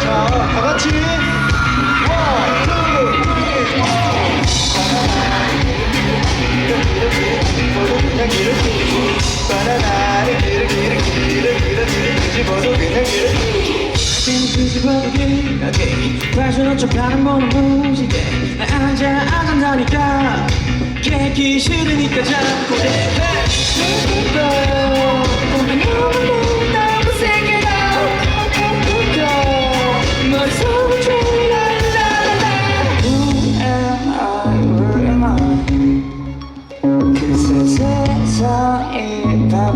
자, 다 같이. 원, 투, 쓰리.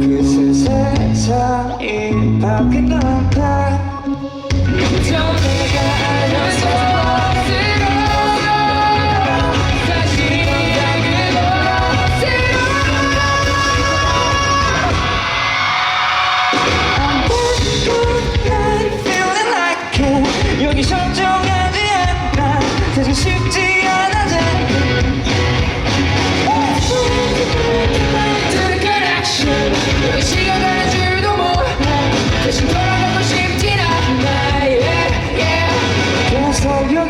그새 세상이 바뀐 것 같아 또 내가 it 여기 설정하지 않아 사실 쉽지 않아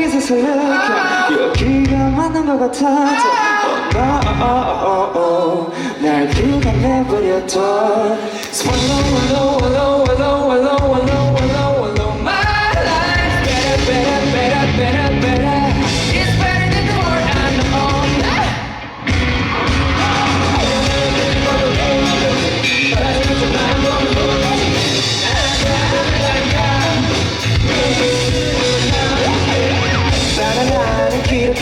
여기서 생각해 여기가 맞는 것 oh, no, 날 그냥 내버렸던 Swallow, wallow, wallow, wallow, wallow, wallow, wallow, 바나나는